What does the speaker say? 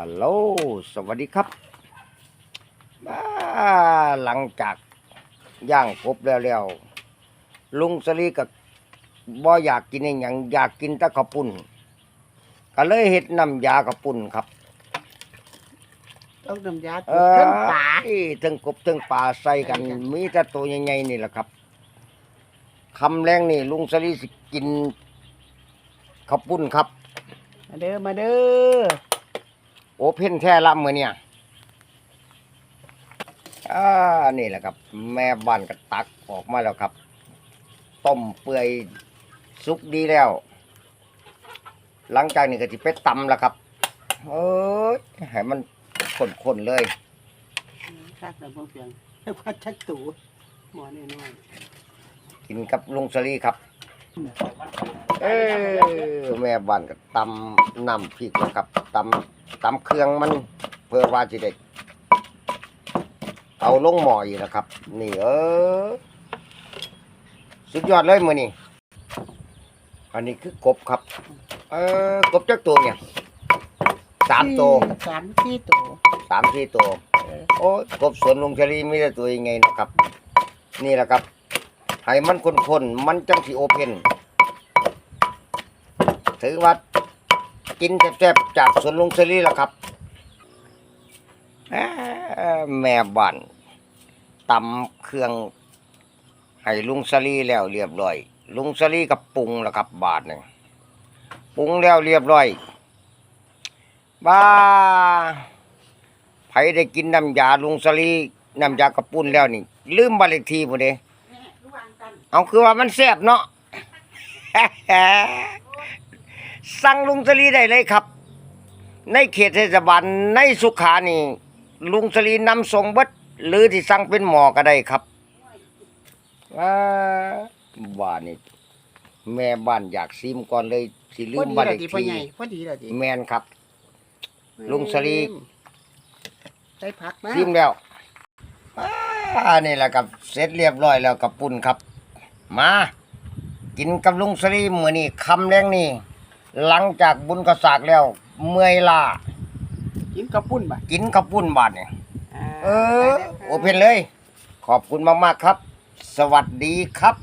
ฮัลโหล สวัสดีครับบ้าหลังจากย่างครบแล้วแล้วลุงสลีกับบ่อยากกินอหย่างอยากกินแตะข้าวปุ้นก็เลยเฮ็ดน้ำยาข้าวปุ้นครับต้องน้ำยาเอจุดอเครื่องปลาทั้งกบทั้งปลาใส่กันใส่กัน มีแต่ตัวใหญ่ๆนี่แหละครับคำแรงนี่ ลุงสลีสิกินข้าวปุ้นครับ มาเด้อมาเด้อ โอเพ่นแท้ละมือเนี่ยอ่านี่แหละครับ แม่บ้านก็ตักออกมาแล้วครับ ต้มเปื่อยสุกดีแล้ว หลังจากนี้ก็จะไปตำแล้วครับเอ้ยให้มันข้นๆเลยชักแต่พวกเพียงให้พัดชักตูหมอนี่น้อยกินกับลุงสลีครับ เออแม่บ้านก็ตำน้ำพริกนะครับตำตำเครื่องมัน เพื่อว่าจะได้เอาลงหม้ออีกนะครับ นี่เออสุดยอดเลยมือนี่อันนี้คือกบครับ เออกบจักตัวเนี่ยสามตัวสามสี่ตัวสามสี่ตัวโอ้ยกบสวนลุงชลีมีแต่ตัวยังไงนะครับ นี่แหละครับให้มันคนๆมันจังสีโอเพน ถือว่ากินแซ่บๆจากสวนลุงชลีแล้วครับแม่บ้านตำเครื่องให้ลุงสลีแล้วเรียบร้อย ลุงสลีกับปรุงแล้วครับ บาทหนึ่งปรุงแล้วเรียบร้อยบ้าไผได้กินน้ำยาลุงสลีน้ำยากระปุ้นแล้วนี่ ลืมบาเลขที่พุ่นเด้เอาคือว่ามันแซ่บเนาะ สั่งลุงสลีได้เลยครับ ในเขตเทศบาลในสุขานี่ ลุงสลีนำส่งเบิดหรือที่สั่งเป็นหมอก็ได้ครับว้าบ้านนี่แม่บ้านอยากซิมก่อนเลยสิลืพอมดีบ้านเลเลยขดิพ่อที่ใหญ่พอดีเลยดิแมนครับ ลุงสลีใส่ผักนะซิมแล้วอ่านี่แหละครับเสร็จเรียบร้อยแล้วกับปุ่นครับ มา กินกับลุงสลีมือนี่คำแรงนี่ หลังจากบุญกระสากแล้ว เมื่อยล้ากินกระปุ้นบ่ะกินกับปุ่นบาดเนี่ยาเออ โอเพนเลย ขอบคุณมากๆครับ สวัสดีครับ